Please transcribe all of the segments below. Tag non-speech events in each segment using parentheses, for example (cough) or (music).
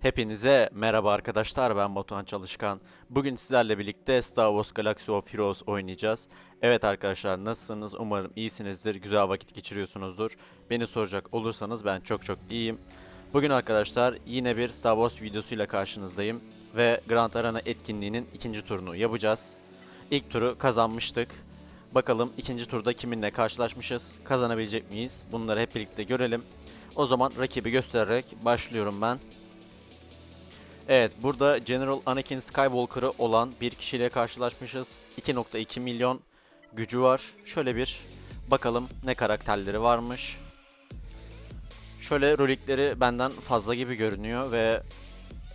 Hepinize merhaba arkadaşlar ben Batuhan Çalışkan. Bugün sizlerle birlikte Star Wars Galaxy of Heroes oynayacağız. Evet arkadaşlar nasılsınız? Umarım iyisinizdir, güzel vakit geçiriyorsunuzdur. Beni soracak olursanız ben çok çok iyiyim. Bugün arkadaşlar yine bir Star Wars videosuyla karşınızdayım. Ve Grand Arena etkinliğinin ikinci turunu yapacağız. İlk turu kazanmıştık. Bakalım ikinci turda kiminle karşılaşmışız, kazanabilecek miyiz? Bunları hep birlikte görelim. O zaman rakibi göstererek başlıyorum ben. Evet, burada General Anakin Skywalker'ı olan bir kişiyle karşılaşmışız. 2.2 milyon gücü var. Şöyle bir bakalım ne karakterleri varmış. Şöyle rolikleri benden fazla gibi görünüyor ve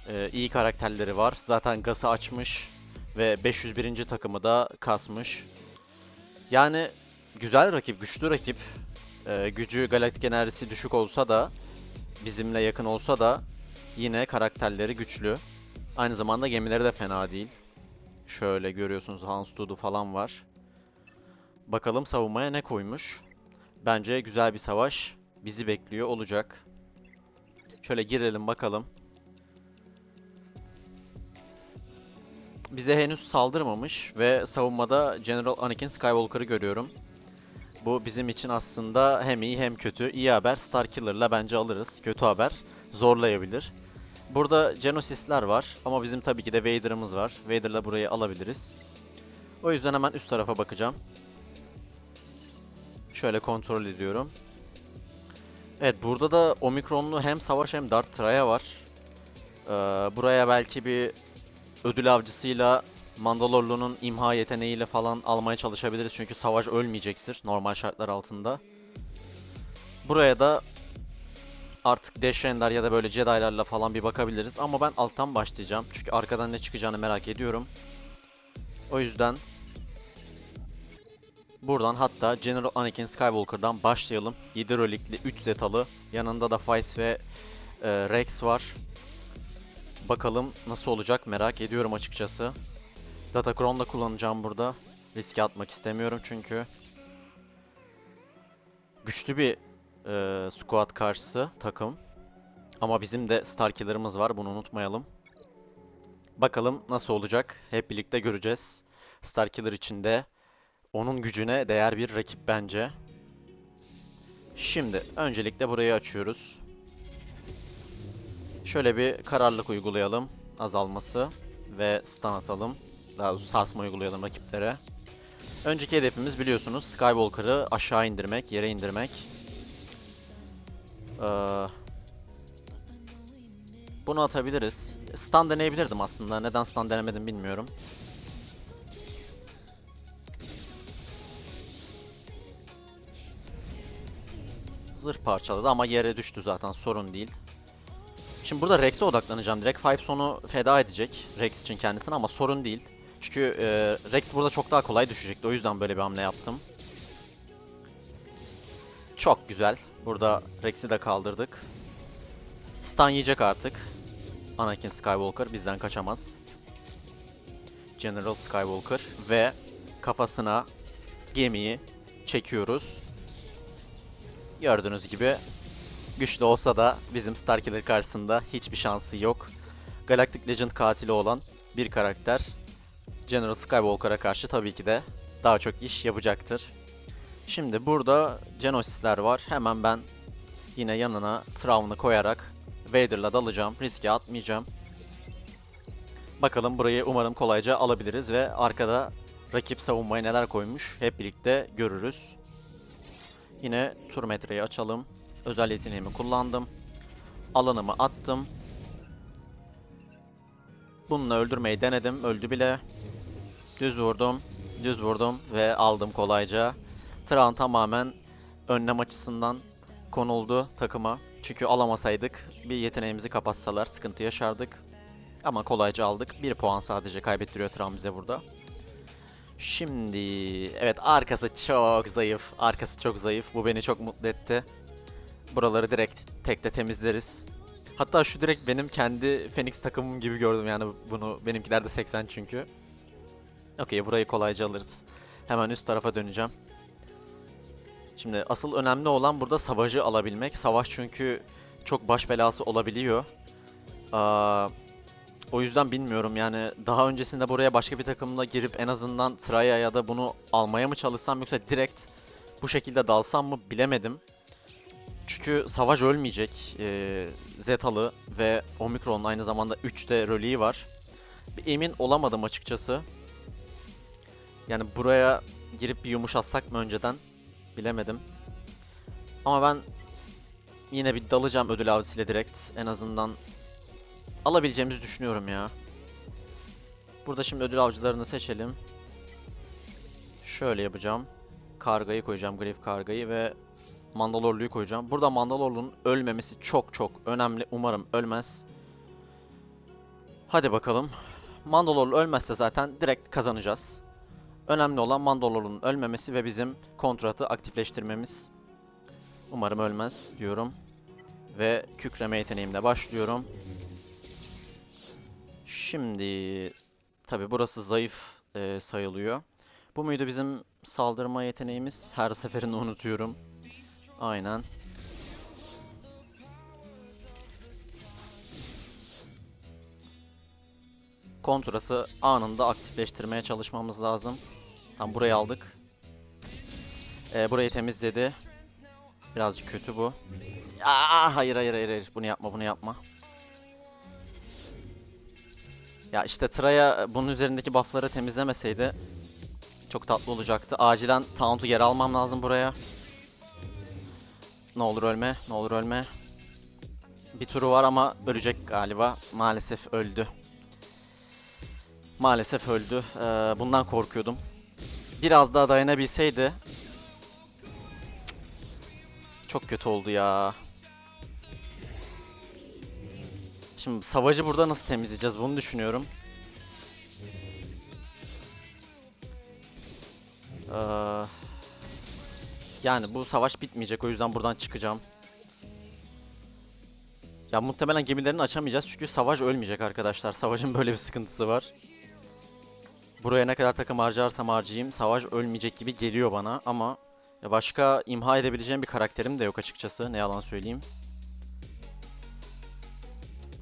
e, iyi karakterleri var. Zaten Gas'ı açmış ve 501. takımı da kasmış. Yani güzel rakip, güçlü rakip. E, gücü galaktik enerjisi düşük olsa da bizimle yakın olsa da yine karakterleri güçlü. Aynı zamanda gemileri de fena değil. Şöyle görüyorsunuz Hans Tudu falan var. Bakalım savunmaya ne koymuş. Bence güzel bir savaş bizi bekliyor olacak. Şöyle girelim bakalım. Bize henüz saldırmamış ve savunmada General Anakin Skywalker'ı görüyorum. Bu bizim için aslında hem iyi hem kötü. İyi haber Starkiller'la bence alırız. Kötü haber zorlayabilir. Burada Genosis'ler var ama bizim tabii ki de Vader'ımız var. Vader'la burayı alabiliriz. O yüzden hemen üst tarafa bakacağım. Şöyle kontrol ediyorum. Evet burada da Omikronlu hem Savaş hem Darth Traya var. Ee, buraya belki bir ödül avcısıyla Mandalorlu'nun imha yeteneğiyle falan almaya çalışabiliriz. Çünkü Savaş ölmeyecektir normal şartlar altında. Buraya da artık Dash Render ya da böyle Jedi'larla falan bir bakabiliriz. Ama ben alttan başlayacağım. Çünkü arkadan ne çıkacağını merak ediyorum. O yüzden buradan hatta General Anakin Skywalker'dan başlayalım. 7 rolikli 3 zetalı. Yanında da Fice ve e, Rex var. Bakalım nasıl olacak merak ediyorum açıkçası. Datacron da kullanacağım burada. Riske atmak istemiyorum çünkü. Güçlü bir e, squad karşısı takım. Ama bizim de Starkiller'ımız var bunu unutmayalım. Bakalım nasıl olacak hep birlikte göreceğiz. Starkiller içinde onun gücüne değer bir rakip bence. Şimdi öncelikle burayı açıyoruz. Şöyle bir kararlılık uygulayalım. Azalması ve stun atalım. Daha doğrusu sarsma uygulayalım rakiplere. Önceki hedefimiz biliyorsunuz Skywalker'ı aşağı indirmek, yere indirmek. Ee, bunu atabiliriz. Stun deneyebilirdim aslında. Neden stun denemedim bilmiyorum. Zırh parçaladı ama yere düştü zaten sorun değil. Şimdi burada Rex'e odaklanacağım direkt. Five sonu feda edecek Rex için kendisine ama sorun değil. Çünkü e, Rex burada çok daha kolay düşecekti. O yüzden böyle bir hamle yaptım. Çok güzel. Burada Rex'i de kaldırdık. Stun yiyecek artık. Anakin Skywalker bizden kaçamaz. General Skywalker ve kafasına gemiyi çekiyoruz. Gördüğünüz gibi güçlü olsa da bizim Starkiller karşısında hiçbir şansı yok. Galactic Legend katili olan bir karakter General Skywalker'a karşı tabii ki de daha çok iş yapacaktır. Şimdi burada Genosis'ler var. Hemen ben yine yanına Thrawn'ı koyarak Vader'la dalacağım. Riske atmayacağım. Bakalım burayı umarım kolayca alabiliriz ve arkada rakip savunmaya neler koymuş hep birlikte görürüz. Yine tur metreyi açalım. Özel yeteneğimi kullandım. Alanımı attım. Bununla öldürmeyi denedim. Öldü bile. Düz vurdum. Düz vurdum ve aldım kolayca. Tran tamamen önlem açısından konuldu takıma. Çünkü alamasaydık bir yeteneğimizi kapatsalar sıkıntı yaşardık. Ama kolayca aldık. Bir puan sadece kaybettiriyor Tran bize burada. Şimdi evet arkası çok zayıf. Arkası çok zayıf. Bu beni çok mutlu etti. Buraları direkt tekte temizleriz. Hatta şu direkt benim kendi Phoenix takımım gibi gördüm yani bunu. Benimkiler de 80 çünkü. Okey burayı kolayca alırız. Hemen üst tarafa döneceğim. Şimdi asıl önemli olan burada savaşı alabilmek. Savaş çünkü çok baş belası olabiliyor. Aa, o yüzden bilmiyorum yani daha öncesinde buraya başka bir takımla girip en azından Traya ya da bunu almaya mı çalışsam yoksa direkt bu şekilde dalsam mı bilemedim. Çünkü Savaş ölmeyecek. Ee, Zetalı ve Omikron aynı zamanda 3'te röliği var. Bir emin olamadım açıkçası. Yani buraya girip bir yumuşatsak mı önceden bilemedim. Ama ben yine bir dalacağım ödül avcısıyla direkt. En azından alabileceğimizi düşünüyorum ya. Burada şimdi ödül avcılarını seçelim. Şöyle yapacağım. Kargayı koyacağım, Griff kargayı ve Mandalorlu'yu koyacağım. Burada Mandalorlu'nun ölmemesi çok çok önemli. Umarım ölmez. Hadi bakalım. Mandalorlu ölmezse zaten direkt kazanacağız. Önemli olan Mandalorlu'nun ölmemesi ve bizim kontratı aktifleştirmemiz. Umarım ölmez diyorum. Ve kükreme yeteneğimle başlıyorum. Şimdi tabi burası zayıf e, sayılıyor. Bu muydu bizim saldırma yeteneğimiz? Her seferinde unutuyorum. Aynen. Kontrası anında aktifleştirmeye çalışmamız lazım. Tam burayı aldık. Ee, burayı temizledi. Birazcık kötü bu. Aa, hayır hayır hayır hayır. Bunu yapma bunu yapma. Ya işte Traya bunun üzerindeki buffları temizlemeseydi çok tatlı olacaktı. Acilen Taunt'u geri almam lazım buraya. Ne olur ölme, ne olur ölme. Bir turu var ama ölecek galiba. Maalesef öldü. Maalesef öldü. Ee, bundan korkuyordum. Biraz daha dayanabilseydi. Çok kötü oldu ya. Şimdi savaşı burada nasıl temizleyeceğiz bunu düşünüyorum. Ee, yani bu savaş bitmeyecek o yüzden buradan çıkacağım. Ya muhtemelen gemilerini açamayacağız çünkü savaş ölmeyecek arkadaşlar. Savaşın böyle bir sıkıntısı var. Buraya ne kadar takım harcarsam harcayayım savaş ölmeyecek gibi geliyor bana ama başka imha edebileceğim bir karakterim de yok açıkçası ne yalan söyleyeyim.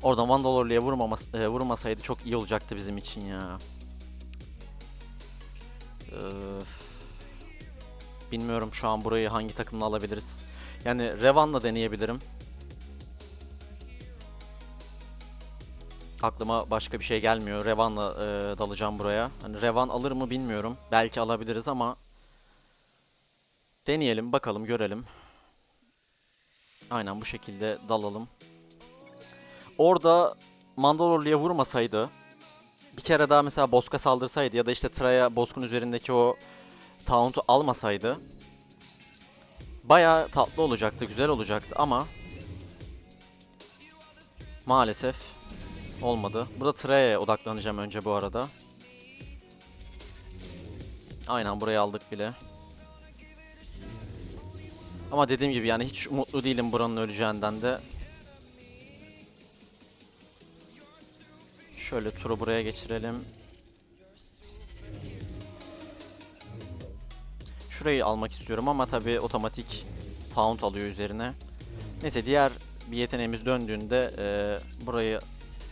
Orada Mandalorlu'ya vurmamas e, vurmasaydı çok iyi olacaktı bizim için ya. Öf. Bilmiyorum şu an burayı hangi takımla alabiliriz. Yani Revan'la deneyebilirim. Aklıma başka bir şey gelmiyor. Revan'la e, dalacağım buraya. Hani Revan alır mı bilmiyorum. Belki alabiliriz ama deneyelim bakalım görelim. Aynen bu şekilde dalalım. Orada Mandalorlu'ya vurmasaydı bir kere daha mesela Bosk'a saldırsaydı ya da işte Traya Bosk'un üzerindeki o Taunt'u almasaydı bayağı tatlı olacaktı, güzel olacaktı ama maalesef olmadı. Burada Treya'ya odaklanacağım önce bu arada. Aynen burayı aldık bile. Ama dediğim gibi yani hiç umutlu değilim buranın öleceğinden de. Şöyle turu buraya geçirelim. Şurayı almak istiyorum ama tabi otomatik taunt alıyor üzerine. Neyse diğer bir yeteneğimiz döndüğünde e, burayı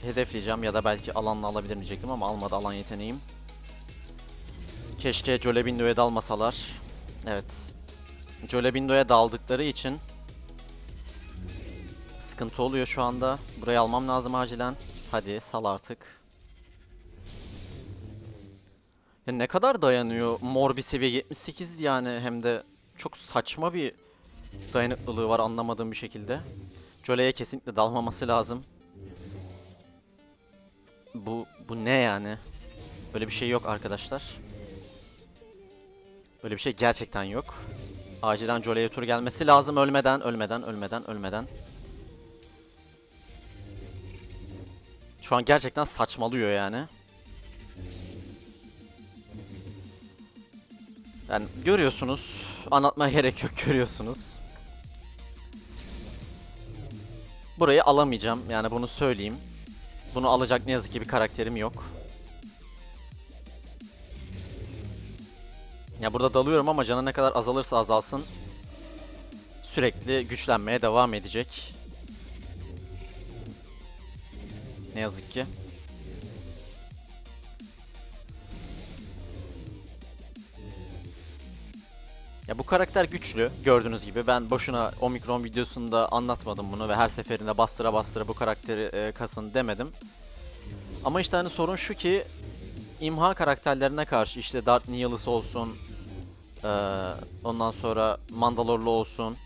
hedefleyeceğim ya da belki alanla alabilirim diyecektim ama almadı alan yeteneğim. Keşke Jolebindo'ya dalmasalar. Evet. Jolebindo'ya daldıkları için sıkıntı oluyor şu anda. Burayı almam lazım acilen. Hadi sal artık. Ya ne kadar dayanıyor? Mor bir seviye 78 yani hem de çok saçma bir dayanıklılığı var anlamadığım bir şekilde. Jole'ye kesinlikle dalmaması lazım. Bu bu ne yani? Böyle bir şey yok arkadaşlar. Böyle bir şey gerçekten yok. Acilen Jole'ye tur gelmesi lazım ölmeden, ölmeden, ölmeden, ölmeden. Şu an gerçekten saçmalıyor yani. Yani görüyorsunuz. Anlatmaya (laughs) gerek yok görüyorsunuz. Burayı alamayacağım yani bunu söyleyeyim. Bunu alacak ne yazık ki bir karakterim yok. Ya burada dalıyorum ama canı ne kadar azalırsa azalsın sürekli güçlenmeye devam edecek. Ne yazık ki. Ya bu karakter güçlü gördüğünüz gibi. Ben boşuna Omikron videosunda anlatmadım bunu ve her seferinde bastıra bastıra bu karakteri e, kasın demedim. Ama işte hani sorun şu ki imha karakterlerine karşı işte Darth Nihilus olsun, eee, ondan sonra Mandalorlu olsun.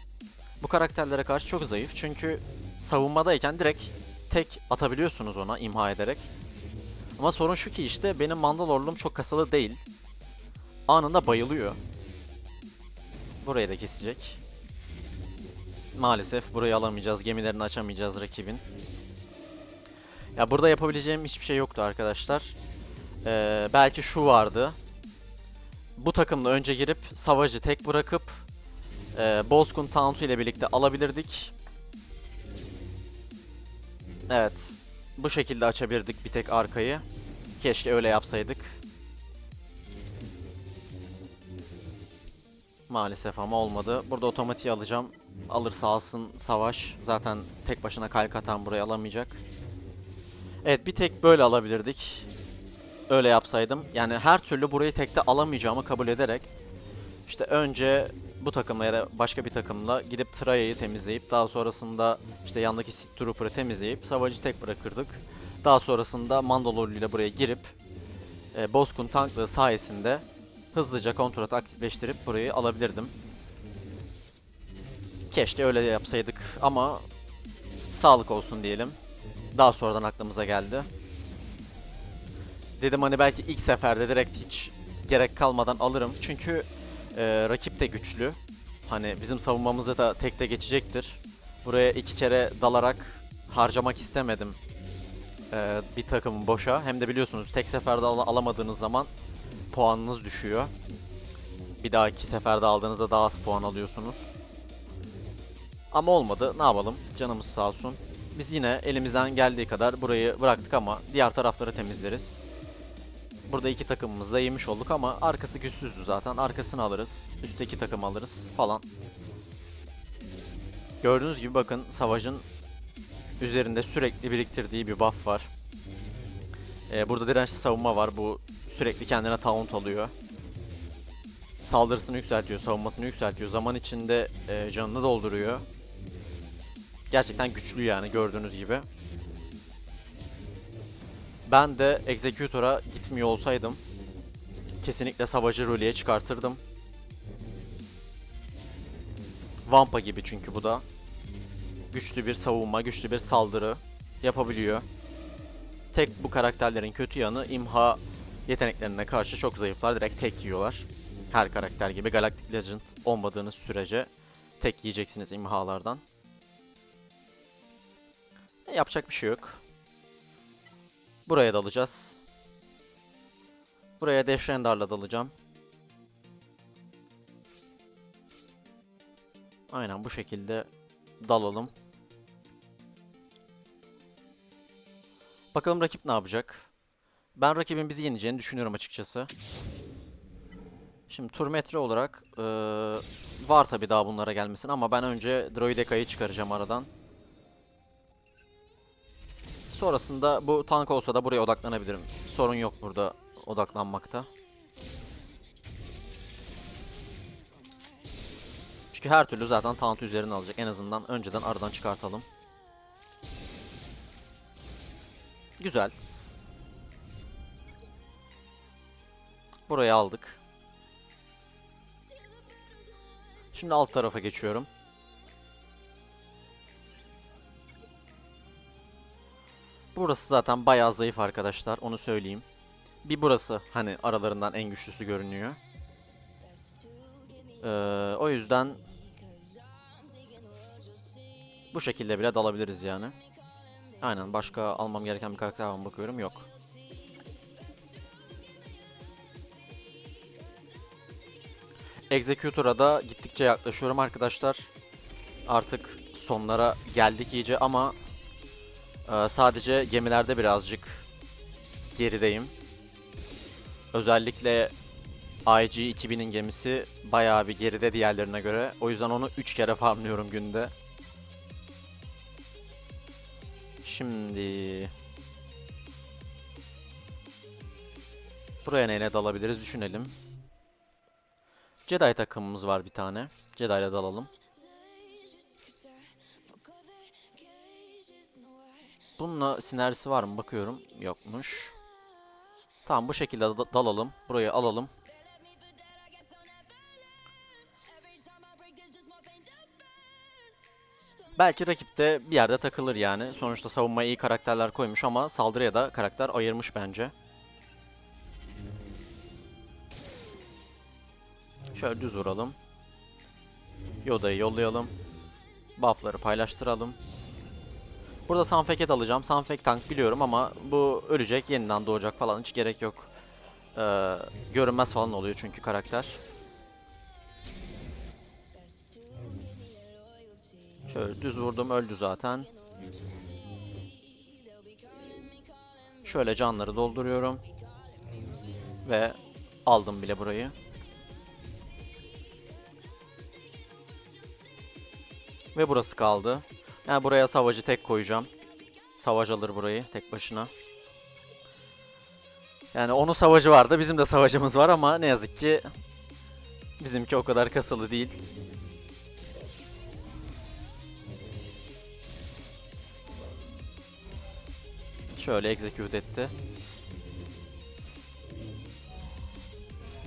Bu karakterlere karşı çok zayıf çünkü savunmadayken direkt tek atabiliyorsunuz ona imha ederek. Ama sorun şu ki işte benim Mandalorlu'm çok kasalı değil. Anında bayılıyor. Burayı da kesecek. Maalesef burayı alamayacağız. Gemilerini açamayacağız rakibin. Ya burada yapabileceğim hiçbir şey yoktu arkadaşlar. Ee, belki şu vardı. Bu takımla önce girip Savage'ı tek bırakıp e, Bozkun Tantu ile birlikte alabilirdik. Evet. Bu şekilde açabilirdik bir tek arkayı. Keşke öyle yapsaydık. Maalesef ama olmadı. Burada otomatiği alacağım. Alırsa alsın savaş. Zaten tek başına kalk atan burayı alamayacak. Evet bir tek böyle alabilirdik. Öyle yapsaydım. Yani her türlü burayı tekte alamayacağımı kabul ederek işte önce bu takımla ya da başka bir takımla gidip Traya'yı temizleyip daha sonrasında işte yandaki Sith Trooper'ı temizleyip Savage'ı tek bırakırdık. Daha sonrasında Mandalorlu ile buraya girip e, Bozkun tanklığı sayesinde hızlıca kontratı aktifleştirip burayı alabilirdim. Keşke öyle yapsaydık ama sağlık olsun diyelim. Daha sonradan aklımıza geldi. Dedim hani belki ilk seferde direkt hiç gerek kalmadan alırım. Çünkü e, rakip de güçlü. Hani bizim savunmamızı da tekte geçecektir. Buraya iki kere dalarak harcamak istemedim e, bir takımın boşa. Hem de biliyorsunuz tek seferde al- alamadığınız zaman puanınız düşüyor. Bir dahaki seferde aldığınızda daha az puan alıyorsunuz. Ama olmadı. Ne yapalım? Canımız sağ olsun. Biz yine elimizden geldiği kadar burayı bıraktık ama diğer tarafları temizleriz. Burada iki takımımız da yemiş olduk ama arkası güçsüzdü zaten. Arkasını alırız. Üstteki takım alırız falan. Gördüğünüz gibi bakın Savage'ın üzerinde sürekli biriktirdiği bir buff var. Ee, burada dirençli savunma var. Bu sürekli kendine taunt alıyor. Saldırısını yükseltiyor, savunmasını yükseltiyor. Zaman içinde e, canını dolduruyor. Gerçekten güçlü yani gördüğünüz gibi. Ben de Executor'a gitmiyor olsaydım kesinlikle Savage'ı röleye çıkartırdım. Vampa gibi çünkü bu da. Güçlü bir savunma, güçlü bir saldırı yapabiliyor. Tek bu karakterlerin kötü yanı imha yeteneklerine karşı çok zayıflar. Direkt tek yiyorlar. Her karakter gibi Galactic Legend olmadığınız sürece tek yiyeceksiniz imhalardan. E, Yapacak bir şey yok. Buraya dalacağız. Buraya Dash dalacağım. Aynen bu şekilde dalalım. Bakalım rakip ne yapacak? Ben rakibin bizi yeneceğini düşünüyorum açıkçası. Şimdi tur metre olarak eee, var tabi daha bunlara gelmesin ama ben önce Droideka'yı çıkaracağım aradan. Sonrasında bu tank olsa da buraya odaklanabilirim. Sorun yok burada odaklanmakta. Çünkü her türlü zaten taunt üzerine alacak. En azından önceden aradan çıkartalım. Güzel. Burayı aldık. Şimdi alt tarafa geçiyorum. Burası zaten bayağı zayıf arkadaşlar, onu söyleyeyim. Bir burası hani aralarından en güçlüsü görünüyor. Ee, o yüzden bu şekilde bile dalabiliriz yani. Aynen başka almam gereken bir karakter var bakıyorum yok. Executor'a da gittikçe yaklaşıyorum arkadaşlar. Artık sonlara geldik iyice ama e, sadece gemilerde birazcık gerideyim. Özellikle IG-2000'in gemisi bayağı bir geride diğerlerine göre. O yüzden onu 3 kere farmlıyorum günde. Şimdi... Buraya neyle dalabiliriz düşünelim. Jedi takımımız var bir tane. Jedi ile dalalım. Bununla sinerjisi var mı bakıyorum. Yokmuş. Tamam bu şekilde da- dalalım. Burayı alalım. Belki rakipte bir yerde takılır yani. Sonuçta savunmaya iyi karakterler koymuş ama saldırıya da karakter ayırmış bence. Şöyle düz vuralım. Yoda'yı yollayalım. Buff'ları paylaştıralım. Burada Sanfek'e dalacağım. Sanfek tank biliyorum ama bu ölecek, yeniden doğacak falan hiç gerek yok. Ee, görünmez falan oluyor çünkü karakter. Şöyle düz vurdum öldü zaten. Şöyle canları dolduruyorum. Ve aldım bile burayı. Ve burası kaldı. Yani buraya savacı tek koyacağım. Savaş alır burayı tek başına. Yani onun savacı vardı, bizim de savacımız var ama ne yazık ki bizimki o kadar kasılı değil. Şöyle execute etti.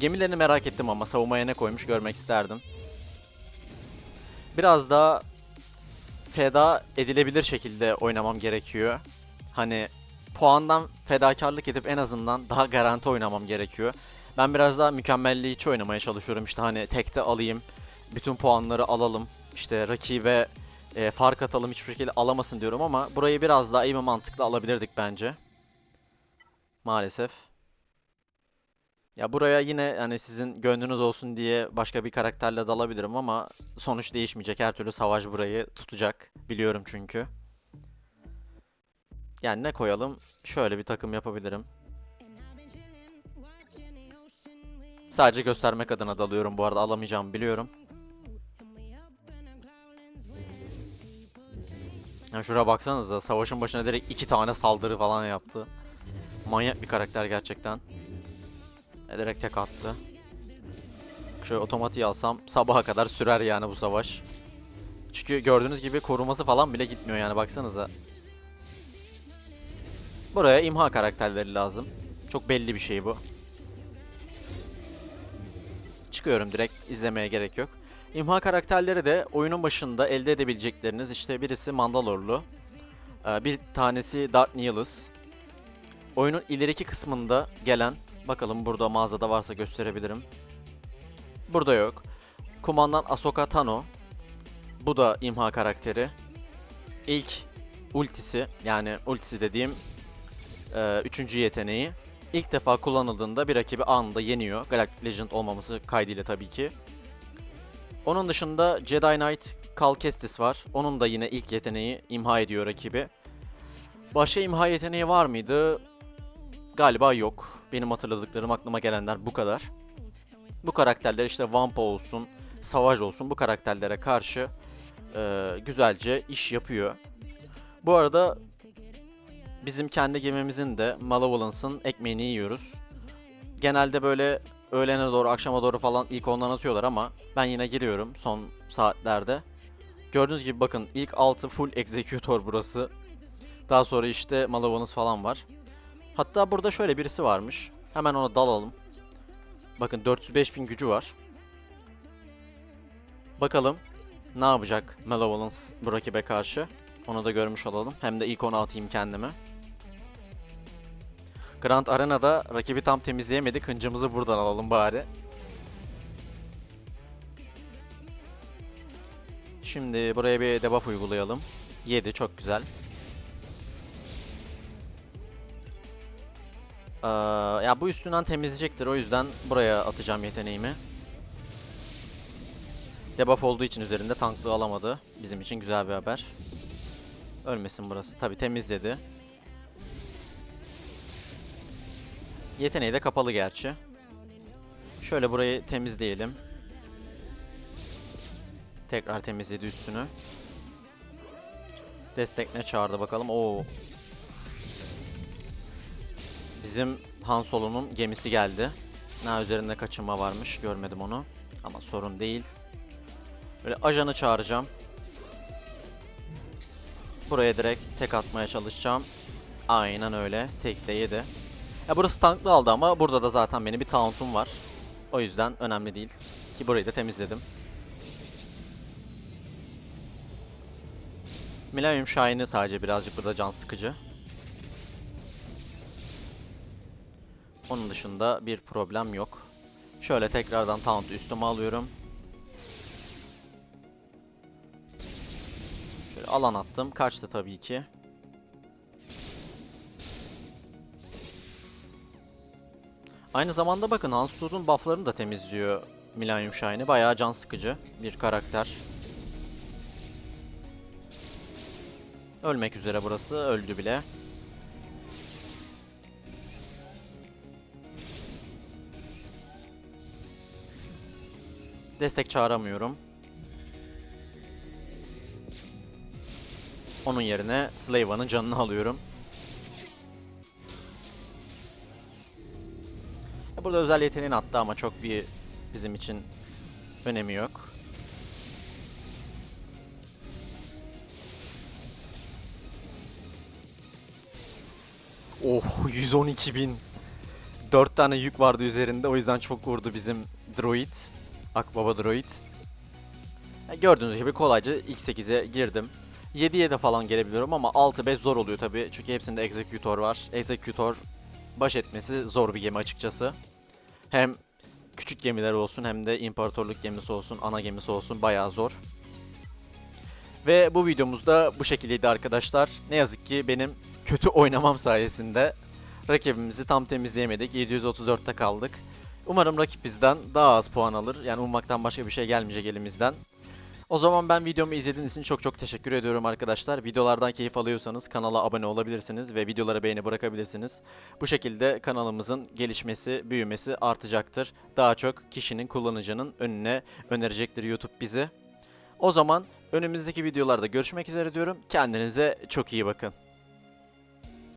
Gemilerini merak ettim ama savunmaya ne koymuş görmek isterdim. Biraz daha feda edilebilir şekilde oynamam gerekiyor. Hani puandan fedakarlık edip en azından daha garanti oynamam gerekiyor. Ben biraz daha mükemmelliyetçi oynamaya çalışıyorum. İşte hani tekte alayım, bütün puanları alalım. İşte rakibe e, fark atalım hiçbir şekilde alamasın diyorum ama burayı biraz daha iyi bir mantıkla alabilirdik bence. Maalesef. Ya buraya yine hani sizin gönlünüz olsun diye başka bir karakterle dalabilirim ama sonuç değişmeyecek. Her türlü savaş burayı tutacak. Biliyorum çünkü. Yani ne koyalım? Şöyle bir takım yapabilirim. Sadece göstermek adına dalıyorum bu arada alamayacağımı biliyorum. Ya şuraya baksanıza savaşın başına direkt iki tane saldırı falan yaptı. Manyak bir karakter gerçekten. E, direkt tek attı. Şöyle otomatiği alsam sabaha kadar sürer yani bu savaş. Çünkü gördüğünüz gibi koruması falan bile gitmiyor yani baksanıza. Buraya imha karakterleri lazım. Çok belli bir şey bu. Çıkıyorum direkt izlemeye gerek yok. İmha karakterleri de oyunun başında elde edebilecekleriniz işte birisi Mandalorlu. e, Bir tanesi Darth Nihilus. Oyunun ileriki kısmında gelen Bakalım burada mağazada varsa gösterebilirim. Burada yok. Kumandan Ahsoka Tano. Bu da imha karakteri. İlk ultisi yani ultisi dediğim e, üçüncü yeteneği. İlk defa kullanıldığında bir rakibi anında yeniyor. Galactic Legend olmaması kaydıyla tabii ki. Onun dışında Jedi Knight Cal Kestis var. Onun da yine ilk yeteneği imha ediyor rakibi. Başka imha yeteneği var mıydı? Galiba yok. Benim hatırladıklarım aklıma gelenler bu kadar. Bu karakterler işte Vampa olsun, Savaş olsun bu karakterlere karşı e, güzelce iş yapıyor. Bu arada bizim kendi gemimizin de Malevolence'ın ekmeğini yiyoruz. Genelde böyle öğlene doğru, akşama doğru falan ilk ondan atıyorlar ama ben yine giriyorum son saatlerde. Gördüğünüz gibi bakın ilk 6 full executor burası. Daha sonra işte Malevolence falan var. Hatta burada şöyle birisi varmış. Hemen ona dalalım. Bakın 405 bin gücü var. Bakalım ne yapacak Malevolence bu rakibe karşı. Onu da görmüş olalım. Hem de ilk onu atayım kendime. Grand Arena'da rakibi tam temizleyemedik. Hıncımızı buradan alalım bari. Şimdi buraya bir debuff uygulayalım. 7 çok güzel. Ee, ya bu üstünden temizleyecektir. O yüzden buraya atacağım yeteneğimi. Debuff olduğu için üzerinde tanklığı alamadı. Bizim için güzel bir haber. Ölmesin burası. Tabi temizledi. Yeteneği de kapalı gerçi. Şöyle burayı temizleyelim. Tekrar temizledi üstünü. Destek ne çağırdı bakalım. Oo. Bizim Han Solo'nun gemisi geldi. Ne üzerinde kaçınma varmış görmedim onu. Ama sorun değil. Böyle ajanı çağıracağım. Buraya direkt tek atmaya çalışacağım. Aynen öyle. Tek de yedi. Ya burası tanklı aldı ama burada da zaten benim bir taunt'um var. O yüzden önemli değil. Ki burayı da temizledim. Millennium Shine'ı sadece birazcık burada can sıkıcı. Onun dışında bir problem yok. Şöyle tekrardan taunt üstüme alıyorum. Şöyle alan attım. Kaçtı tabii ki. Aynı zamanda bakın Hansut'un bufflarını da temizliyor Millennium Shine'i. Bayağı can sıkıcı bir karakter. Ölmek üzere burası. Öldü bile. Destek çağıramıyorum. Onun yerine Slava'nın canını alıyorum. Burada özel yeteneğini attı ama çok bir bizim için önemi yok. Oh 112 bin. 4 tane yük vardı üzerinde o yüzden çok vurdu bizim droid. Akbaba droid. Gördüğünüz gibi kolayca X8'e girdim. 7'ye de falan gelebiliyorum ama 6-5 zor oluyor tabi çünkü hepsinde Executor var. Executor baş etmesi zor bir gemi açıkçası. Hem küçük gemiler olsun hem de imparatorluk gemisi olsun, ana gemisi olsun bayağı zor. Ve bu videomuzda bu şekildeydi arkadaşlar. Ne yazık ki benim kötü oynamam sayesinde rakibimizi tam temizleyemedik. 734'te kaldık. Umarım rakip bizden daha az puan alır. Yani ummaktan başka bir şey gelmeyecek elimizden. O zaman ben videomu izlediğiniz için çok çok teşekkür ediyorum arkadaşlar. Videolardan keyif alıyorsanız kanala abone olabilirsiniz ve videolara beğeni bırakabilirsiniz. Bu şekilde kanalımızın gelişmesi, büyümesi artacaktır. Daha çok kişinin, kullanıcının önüne önerecektir YouTube bizi. O zaman önümüzdeki videolarda görüşmek üzere diyorum. Kendinize çok iyi bakın.